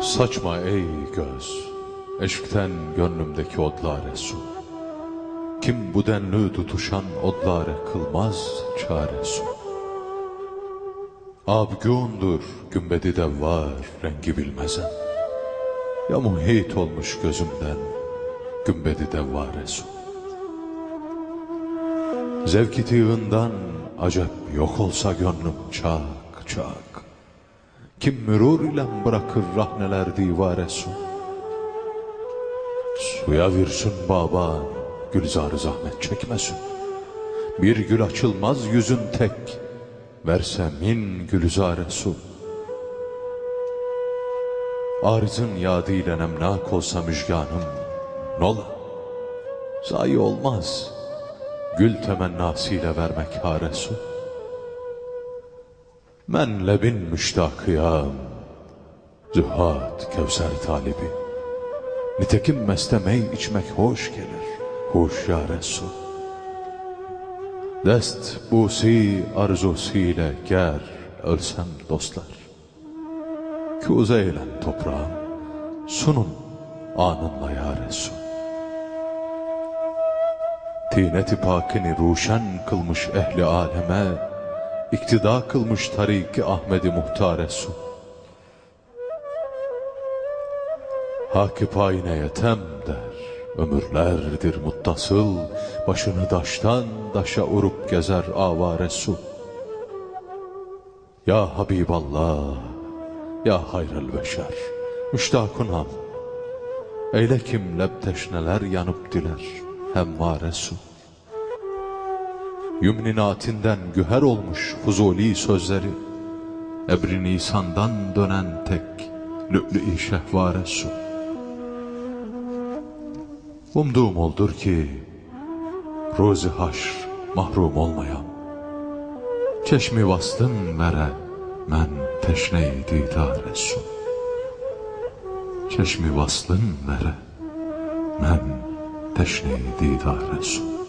Saçma ey göz, eşkten gönlümdeki odlare su. Kim bu denli tutuşan odlare kılmaz çare su. Abgûndur gümbedi de var rengi bilmezem. Ya muhit olmuş gözümden gümbedi de var su. Zevki tığından acep yok olsa gönlüm çak çak. Kim mürur ile bırakır rahneler divare su. Suya virsin baba, gülzarı zahmet çekmesin. Bir gül açılmaz yüzün tek, verse min gülzare su. Arzın yadı ile nemnak olsa müjganım, nola. Zayi olmaz, gül temennasıyla vermek hare su. Men lebin müştakıyam, Zühad Kevser talibi. Nitekim mestemey içmek hoş gelir, huşyare su. Dest busi arzusuyla ger ölsem dostlar. Kuze eylen toprağım, sunun anınla yare su. Tineti pakini ruşen kılmış ehli aleme, iktida kılmış tariki Ahmedi Muhtare su. Haki payine yetem der, ömürlerdir muttasıl, başını daştan daşa urup gezer avare su. Ya Habiballah, ya hayrel beşer, müştakunam, eyle kim lebteşneler yanıp diler, hemmare su. Yümninatinden güher olmuş fuzuli sözleri, Ebri Nisan'dan dönen tek lü'lü-i şehvare su. Umduğum oldur ki, Ruzi haşr mahrum olmayam. Çeşmi vastın vere, men teşne-i didare su. Çeşmi vaslın vere, men teşne-i didare su.